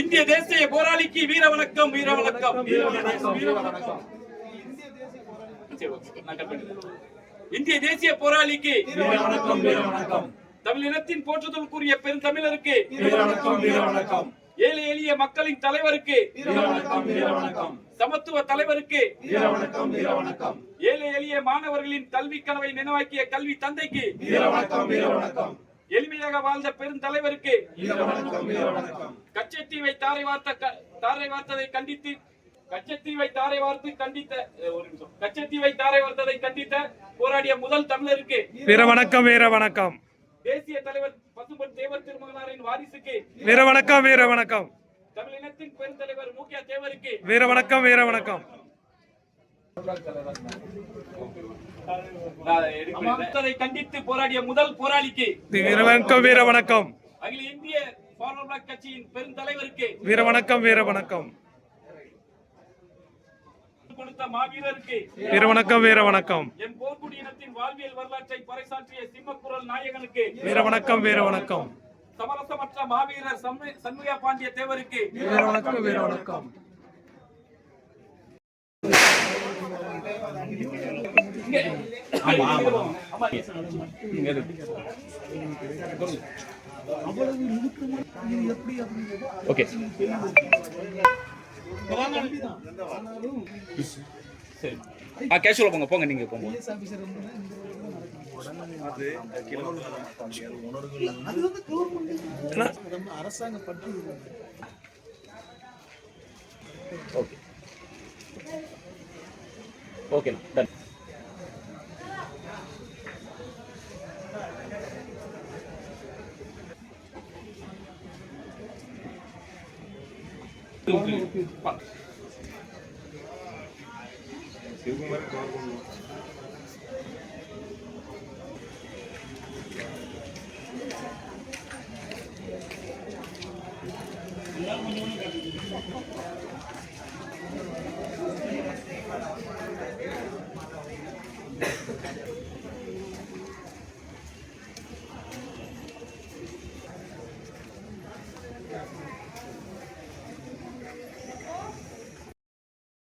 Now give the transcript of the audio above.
இந்திய தேசிய போராளிக்கு வீர வணக்கம் வீர வணக்கம். வணக்கம் வணக்கம். இந்திய தேசிய போராளிக்கு வணக்கம் வணக்கம். தமிழினத்தின் பெருந்தமிழருக்கு வணக்கம் வீர வணக்கம். ஏழை எளிய மக்களின் தலைவருக்கு வீர வணக்கம் வீர வணக்கம். சமத்துவ தலைவருக்கு வீர வணக்கம் வீர வணக்கம். ஏழை எளிய மாணவர்களின் கல்வி கனவை நினைவாக்கிய கல்வி தந்தைக்கு எளிமையாக வாழ்ந்த பெருந்தலைவருக்கு கச்சத்தீவை தாரை வார்த்த தாரை வார்த்ததை கண்டித்து கச்சத்தீவை தாரை வார்த்து கண்டித்த ஒரு நிமிஷம். கச்சத்தீவை தாரை வார்த்ததை கண்டித்த போராடிய முதல் தமிழருக்கு வீர வணக்கம் வீர வணக்கம். தேசிய தலைவர் பசும்பொன் தேவர் திருமகனாரின் வாரிசுக்கு வீர வணக்கம் வீர வணக்கம். தமிழினத்தின் பெருந்தலைவர் மூக்கியா தேவருக்கு வீர வணக்கம் வீர வணக்கம். கண்டித்து போராடிய முதல் போராளிக்கு வணக்கம் வீர வணக்கம் அகில இந்திய கட்சியின் பெருந்தலைவருக்கு வீர வணக்கம் வீர வணக்கம் கொடுத்த மாவீரருக்கு வீர வணக்கம் வீர வணக்கம் என் போர்க்குடியினத்தின் வாழ்வியல் வரலாற்றை பறைசாற்றிய சிம்மக்குரல் நாயகனுக்கு வீர வணக்கம் வீர வணக்கம் சமரசமற்ற மாவீரர் சண்மு- சண்முக பாண்டிய தேவருக்கு வீர வணக்கம் வீர வணக்கம் ஓகே சரி ஆ கேஷுவலாக போங்க போங்க. நீங்கள் போங்க ஓகே ఓకే డన్ శివకుమారి బాగుండు